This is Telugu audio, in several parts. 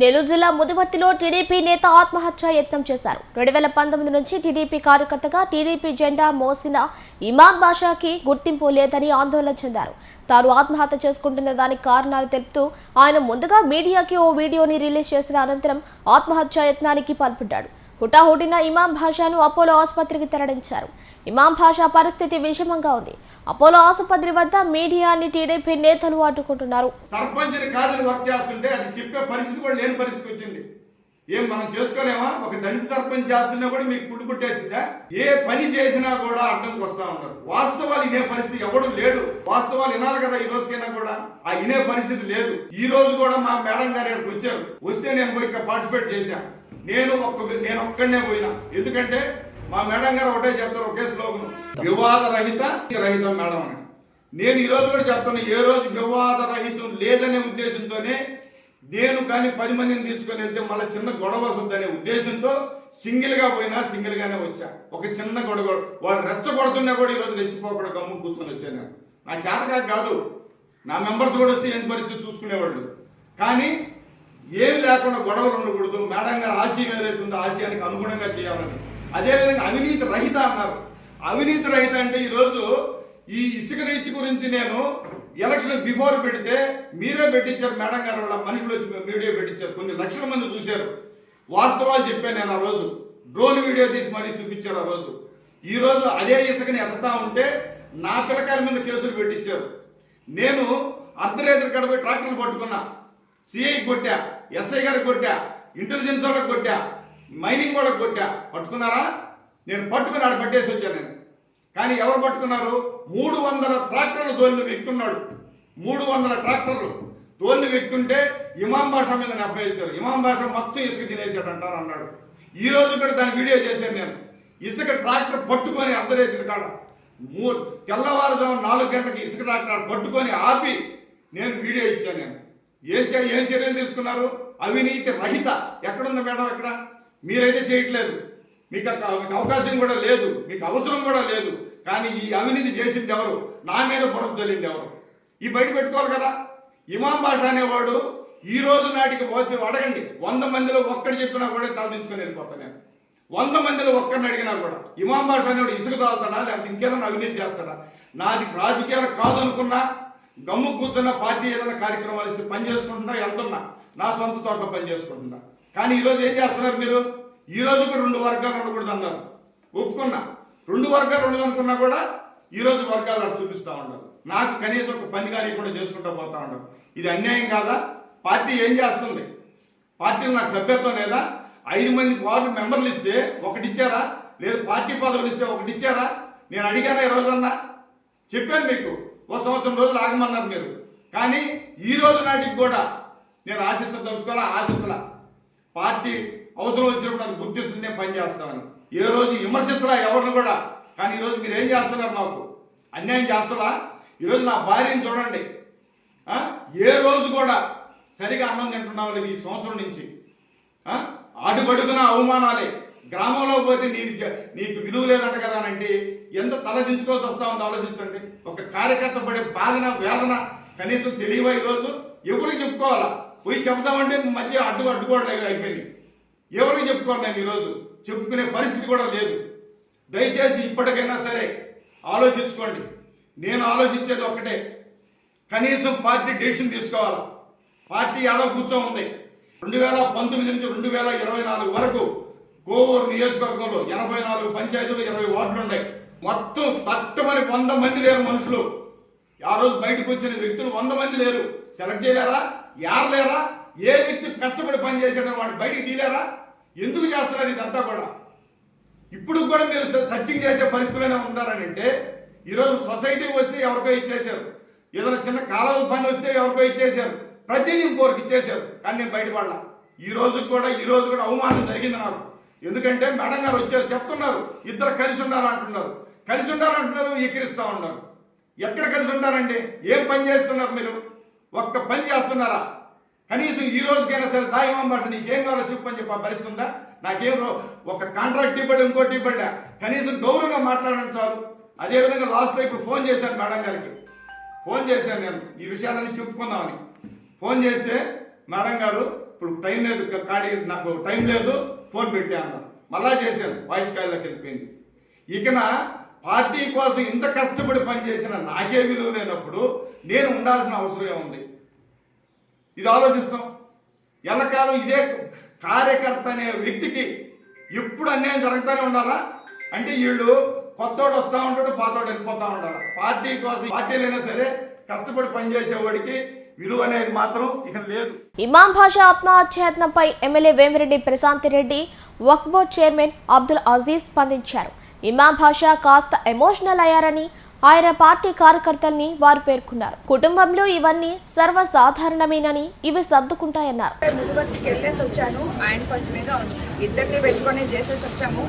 నెల్లూరు జిల్లా ముదివర్తిలో టీడీపీ నేత ఆత్మహత్య యత్నం చేశారు. రెండు వేల పంతొమ్మిది నుంచి టీడీపీ కార్యకర్తగా టీడీపీ జెండా మోసిన ఇమాం బాషాకి గుర్తింపు లేదని ఆందోళన చెందారు. తాను ఆత్మహత్య చేసుకుంటున్న దానికి కారణాలు తెలుపుతూ ఆయన ముందుగా మీడియాకి ఓ వీడియోని రిలీజ్ చేసిన అనంతరం ఆత్మహత్య యత్నానికి పాల్పడ్డాడు. హుటాహుటిన ఇమాం భాషాను అపోలో ఆసుపత్రికి తరలించారు. ఇమాం భాషా పరిస్థితి విషమంగా ఉంది. అపోలో ఆసుపత్రి వద్ద మీడియాని టీడీపీ నేతలు అడ్డుకుంటున్నారు. సర్పంచ్ని కాదని వర్క్ చేస్తుంటే అది చెప్పే పరిస్థితి కూడా లేని పరిస్థితి వచ్చింది. ఏం మనం చేసుకోలేమా? ఒక దళిత సర్పంచ్ చేస్తున్నా కూడా మీకు పుట్టు పుట్టేసిందా? ఏ పని చేసినా కూడా అడ్డంకి వస్తా ఉంటారు వాస్తవాలు ఇనే పరిస్థితి ఎవడు లేడు. వాస్తవాలు వినాలి కదా ఈ రోజుకైనా కూడా. ఆ ఇనే పరిస్థితి లేదు. ఈ రోజు కూడా మా మేడం గారు ఇక్కడికి వచ్చారు. వస్తే నేను పోయి పార్టిసిపేట్ చేశాను. నేను ఒక్క నేను ఒక్కడనే పోయినా. ఎందుకంటే మా మేడం గారు ఒకటే చెప్తారు ఒకే శ్లోకం వివాద రహిత రహితం మేడం అని. నేను ఈ రోజు కూడా చెప్తాను ఏ రోజు వివాద రహితం లేదనే ఉద్దేశంతోనే నేను కానీ పది మందిని తీసుకొని వెళ్తే మళ్ళీ చిన్న గొడవ వస్తుందనే ఉద్దేశంతో సింగిల్గా పోయినా సింగిల్గానే వచ్చా. ఒక చిన్న గొడవ వారు రెచ్చగొడుతున్నా కూడా ఈ రోజు రెచ్చిపోకుండా గమ్ము కూర్చొని వచ్చాను నేను. నా చేతగా కాదు నా మెంబర్స్ కూడా వస్తే ఏం పరిస్థితి చూసుకునేవాళ్ళు. కానీ ఏమి లేకుండా గొడవలు ఉండకూడదు. మేడం గారు ఆశయం ఏదైతే ఉందో ఆశయానికి అనుగుణంగా చేయాలని. అదేవిధంగా అవినీతి రహిత అన్నారు. అవినీతి రహిత అంటే ఈరోజు ఈ ఇసుక రీచ్ గురించి నేను ఎలక్షన్ బిఫోర్ పెడితే మీరే పెట్టించారు మేడం గారు వాళ్ళ మనుషులు వచ్చి వీడియో పెట్టించారు. కొన్ని లక్షల మంది చూశారు. వాస్తవాలు చెప్పాను నేను ఆ రోజు. డ్రోన్ వీడియో తీసి మరీ చూపించారు ఆ రోజు. ఈ రోజు అదే ఇసుకని ఎత్తుతా ఉంటే నా పిల్లకాయల మీద కేసులు పెట్టించారు. నేను అర్ధరేత్రి కడపై ట్రాక్టర్లు పట్టుకున్నా. సిఐ కొట్టా ఎస్ఐ గారికి కొట్టా ఇంటెలిజెన్స్ వాళ్ళకి కొట్టా మైనింగ్ వాళ్ళకి కొట్టా. పట్టుకున్నారా? నేను పట్టుకుని ఆడ పట్టేసి వచ్చాను నేను. కానీ ఎవరు పట్టుకున్నారు? మూడు వందల ట్రాక్టర్లు తోలిన వ్యక్తి ఉన్నాడు. మూడు వందల ట్రాక్టర్లు తోలిన వ్యక్తి ఉంటే ఇమాం భాష మీద నెప్పేశారు ఇమాం భాష మొత్తం ఇసుక తినేసాడు అంటారు అన్నాడు. ఈ రోజు కూడా దాని వీడియో చేశాను నేను. ఇసుక ట్రాక్టర్ పట్టుకొని అర్ధరేతుల కాడ మూ తెల్లవారుజాము నాలుగు గంటలకి ఇసుక ట్రాక్టర్ పట్టుకొని ఆపి నేను వీడియో ఇచ్చాను నేను. ఏం చే ఏం చర్యలు తీసుకున్నారు? అవినీతి రహిత. ఎక్కడుంది మేడం ఎక్కడ మీరైతే చేయట్లేదు. మీకు మీకు అవకాశం కూడా లేదు. మీకు అవసరం కూడా లేదు. కానీ ఈ అవినీతి చేసింది ఎవరు? నా మీద బురద చల్లింది ఎవరు? ఈ బయట పెట్టుకోవాలి కదా. ఇమాం భాష అనేవాడు ఈ రోజు నాటికి పోతే అడగండి. వంద మందిలో ఒక్కడు చెప్పినా కూడా తలదించుకొని వెళ్ళిపోతాను నేను. వంద మందిలో ఒక్కరిని అడిగినా కూడా ఇమాం భాష అనేవాడు ఇసుక తాగుతాడా లేకపోతే ఇంకేదైనా అవినీతి చేస్తాడా? నాది రాజకీయాలు కాదు అనుకున్నా గమ్ము కూర్చున్న పార్టీ ఏదైనా కార్యక్రమాలు ఇస్తే పని చేసుకుంటున్నా వెళ్తున్నా. నా సొంత తోటలో పని చేసుకుంటున్నా. కానీ ఈరోజు ఏం చేస్తున్నారు మీరు? ఈ రోజుకు రెండు వర్గాలు ఉండకూడదు అన్నారు. ఒప్పుకున్నా. రెండు వర్గాలు ఉండదు అనుకున్నా కూడా ఈ రోజు వర్గాలు అలా చూపిస్తా ఉండరు నాకు కనీసం ఒక పని కానీ కూడా చేసుకుంటూ పోతా ఉండరు ఇది అన్యాయం కాదా? పార్టీ ఏం చేస్తుంది? పార్టీలో నాకు సభ్యత్వం లేదా? ఐదు మంది వార్డు మెంబర్లు ఇస్తే ఒకటి ఇచ్చారా? లేదు పార్టీ పదవులు ఇస్తే ఒకటి ఇచ్చారా? నేను అడిగానా ఈ రోజన్నా? చెప్పాను మీకు. ఓ సంవత్సరం రోజులు ఆగమన్నారు మీరు. కానీ ఈ రోజు నాటికి కూడా నేను ఆశించదలుచుకోవాలా ఆశించలా. పార్టీ అవసరం వచ్చినప్పుడు నన్ను గుర్తిస్తుంది నేను పనిచేస్తామని ఏ రోజు విమర్శించలా ఎవరిని కూడా. కానీ ఈరోజు మీరు ఏం చేస్తున్నారు నాకు? అన్యాయం చేస్తారా? ఈరోజు నా భార్యని చూడండి. ఏ రోజు కూడా సరిగా అన్నం తింటున్నావు లేదు ఈ సంవత్సరం నుంచి. ఆ? అడుగడుగున అవమానాలే. గ్రామంలో పోతే నీకు జ- నీకు విలువ లేదంట కదా అని అంటే ఎంత తలదించుకోవాల్సి వస్తా ఉందో ఆలోచించండి. ఒక కార్యకర్త పడే బాధన వేదన కనీసం తెలియవా ఈరోజు? ఎవరికి చెప్పుకోవాలా? పోయి చెప్తామంటే మధ్య అడ్డు అడ్డుకోవడం అయిపోయింది. ఎవరికి చెప్పుకోవాలి నేను ఈరోజు? చెప్పుకునే పరిస్థితి కూడా లేదు. దయచేసి ఇప్పటికైనా సరే ఆలోచించుకోండి. నేను ఆలోచించేది ఒక్కటే. కనీసం పార్టీ డెసిషన్ తీసుకోవాలి? పార్టీ ఏడో కూర్చో ఉంది. రెండు వేల పంతొమ్మిది నుంచి రెండు వేల ఇరవై నాలుగు వరకు కోవూరు నియోజకవర్గంలో ఎనభై నాలుగు పంచాయతీలు ఇరవై వార్డులు ఉన్నాయి. మొత్తం తట్టమని వంద మంది లేరు మనుషులు. ఆ రోజు బయటకు వచ్చిన వ్యక్తులు వంద మంది లేరు. సెలెక్ట్ చేయలేరా? యారు లేరా ఏ వ్యక్తి కష్టపడి పని చేశాడని వాడిని బయటికి తీలేరా ఎందుకు చేస్తున్నారు ఇదంతా కూడా? ఇప్పుడు కూడా మీరు సర్చింగ్ చేసే పరిస్థితులైనా ఉన్నారని అంటే ఈరోజు సొసైటీ వస్తే ఎవరికో ఇచ్చేశారు. ఏదైనా చిన్న కాలువ పని వస్తే ఎవరికో ఇచ్చేశారు. ప్రతిదీ ఇంకోరికి ఇచ్చేశారు. కానీ నేను బయటపడలా. ఈ రోజు కూడా ఈ రోజు కూడా అవమానం జరిగింది నాకు. ఎందుకంటే మేడం గారు వచ్చారు చెప్తున్నారు. ఇద్దరు కలిసి ఉండాలంటున్నారు. కలిసి ఉండాలంటున్నారు ఎక్కిరిస్తా ఉన్నారు. ఎక్కడ కలిసి ఉంటారండి? ఏం పని చేస్తున్నారు మీరు? ఒక్క పని చేస్తున్నారా? కనీసం ఈ రోజుకైనా సరే దాయిమాం భాష నీకేం కావాలో చెప్పు అని చెప్పి భరిస్తుందా నాకేం ఒక కాంట్రాక్ట్ ఇవ్వండి ఇంకోటి ఇవ్వండి. కనీసం గౌరవంగా మాట్లాడడం చాలు. అదేవిధంగా లాస్ట్లో ఇప్పుడు ఫోన్ చేశాను మేడం గారికి. ఫోన్ చేశాను నేను. ఈ విషయాలన్నీ చెప్పుకుందామని. ఫోన్ చేస్తే మేడం గారు ఇప్పుడు టైం లేదు ఖాళీ నాకు టైం లేదు. ఫోన్ పెట్టా అన్నారు మళ్ళా చేశాను వాయిస్ కాల్లోకి వెళ్ళిపోయింది. ఇకన పార్టీ కోసం ఇంత కష్టపడి పనిచేసిన నాకే విలువ లేనప్పుడు నేను ఉండాల్సిన అవసరం ఏముంది? ఇది ఆలోచిస్తాం. ఎల్లకాలం ఇదే కార్యకర్త అనే వ్యక్తికి ఎప్పుడు అన్యాయం జరుగుతూనే ఉండాలా? అంటే వీళ్ళు కొత్తోడు వస్తూ ఉంటాడు పాతోడు వెళ్ళిపోతూ ఉండాలి? పార్టీ కోసం పార్టీలైనా సరే కష్టపడి పనిచేసేవాడికి విలువ అనేది మాత్రం ఇక లేదు. ఇమాం భాషా ఆత్మహత్యయత్నంపై ఎమ్మెల్యే వేమిరెడ్డి ప్రశాంత్ రెడ్డి వక్బోర్డ్ చైర్మన్ అబ్దుల్ అజీజ్ స్పందించారు. ఇమాం భాషా కాస్త ఎమోషనల్ అయ్యారని ఆయన పార్టీ కార్యకర్తల్ని వారు పేర్కొన్నారు. కుటుంబంలో ఇవన్నీ సర్వసాధారణమేనని ఇవి సర్దుకుంటాయన్నారు. వెళ్ళేసి వచ్చాను. ఆయన కొంచెం ఏదో ఇద్దరిని పెట్టుకొని చేసేసి వచ్చాము.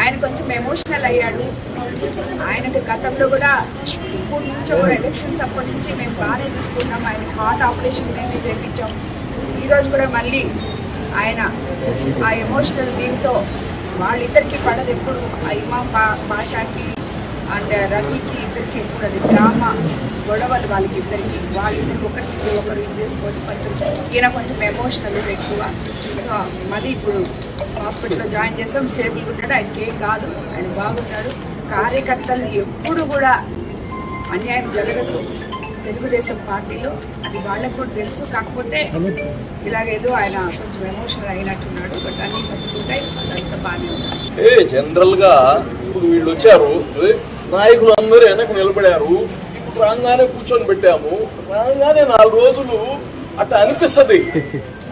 ఆయన కొంచెం ఎమోషనల్ అయ్యాడు. ఆయనకి గతంలో కూడా ఇప్పుడు నుంచి కూడా ఎలక్షన్స్ అప్పటి నుంచి మేము బాగానే చూసుకున్నాం. ఆయన హార్ట్ ఆపరేషన్ మేమే చేయించాం ఈరోజు కూడా మళ్ళీ ఆయన ఆ ఎమోషనల్ దీంతో వాళ్ళిద్దరికి పడదు ఎప్పుడు. ఆ ఇమాం భాషకి అండ్ uh, రవికి ఇద్దరికి ఎప్పుడు డ్రామా గొడవలు వాళ్ళకి ఇద్దరికి. వాళ్ళిద్దరికి ఒకరికి ఒకరు ఇది చేసుకొని కొంచెం ఈయన కొంచెం ఎమోషనల్ ఎక్కువ. సో మళ్ళీ ఇప్పుడు హాస్పిటల్లో జాయిన్ చేస్తాం స్టేబుల్గా ఉంటాడు ఆయనకి ఏం కాదు. ఆయన బాగుంటాడు కార్యకర్తలు ఎప్పుడు కూడా అన్యాయం జరగదు. తెలుగుదేశం పార్టీలో. అది వాళ్ళకు కూడా తెలుసు. కాకపోతే ఇలాగేదో ఆయన కొంచెం ఎమోషనల్ అయినట్టున్నాడు. బట్ అన్ని సర్దుకుంటాయి. అదంతా బాగానే ఉంది. జనరల్గా ఇప్పుడు వీళ్ళు వచ్చారు. నాయకులు అందరూ వెనక నిలబడారు. ఇప్పుడు రాగానే కూర్చొని పెట్టాము. రాగానే నాలుగు రోజులు అట్లా అనిపిస్తుంది.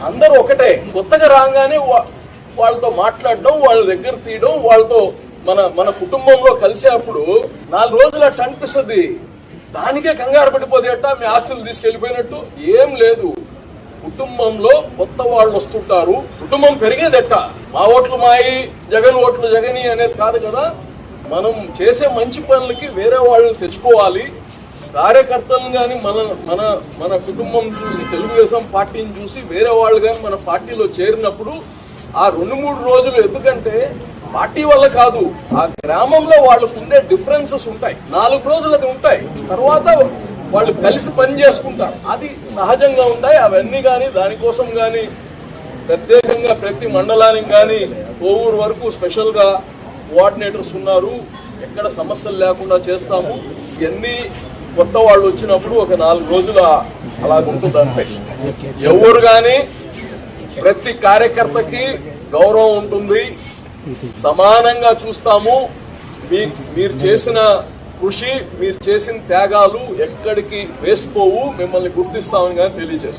అందరూ ఒకటే. కొత్తగా రాగానే వా- వాళ్ళతో మాట్లాడడం వాళ్ళ దగ్గర తీయడం వాళ్ళతో మన మన కుటుంబంలో కలిసేటప్పుడు నాలుగు రోజులు అట్లా అనిపిస్తుంది. దానికే కంగారు పడిపోతే అట్ట మీ ఆస్తులు తీసుకెళ్ళిపోయినట్టు ఏం లేదు. కుటుంబంలో కొత్త వాళ్ళు వస్తుంటారు. కుటుంబం పెరిగేదెట్ట. మా ఓట్లు మాయి జగన్ ఓట్లు జగని అనేది కాదు కదా. మనం చేసే మంచి పనులకి వేరే వాళ్ళని తెచ్చుకోవాలి. కార్యకర్తలను కానీ మన మన మన కుటుంబం చూసి తెలుగుదేశం పార్టీని చూసి వేరే వాళ్ళు కానీ మన పార్టీలో చేరినప్పుడు ఆ రెండు మూడు రోజులు ఎందుకంటే పార్టీ వల్ల కాదు ఆ గ్రామంలో వాళ్ళకు ఉండే డిఫరెన్సెస్ ఉంటాయి. నాలుగు రోజులు అది ఉంటాయి. తర్వాత వాళ్ళు కలిసి పని చేసుకుంటారు. అది సహజంగా ఉంటాయి. అవన్నీ కానీ దానికోసం కానీ ప్రత్యేకంగా ప్రతి మండలానికి కానీ కోవూరు వరకు స్పెషల్గా కోఆర్డినేటర్స్ ఉన్నారు. ఎక్కడ సమస్యలు లేకుండా చేస్తాము. ఇవన్నీ కొత్త వాళ్ళు వచ్చినప్పుడు ఒక నాలుగు రోజులు అలాగుంటుంది అంతే. ఎవరు కానీ ప్రతి కార్యకర్తకి గౌరవం ఉంటుంది. సమానంగా చూస్తాము. మీ మీరు చేసిన కృషి మీరు చేసిన త్యాగాలు ఎక్కడికి వేసిపోవు. మిమ్మల్ని గుర్తిస్తామని కానీ తెలియజేస్తాం.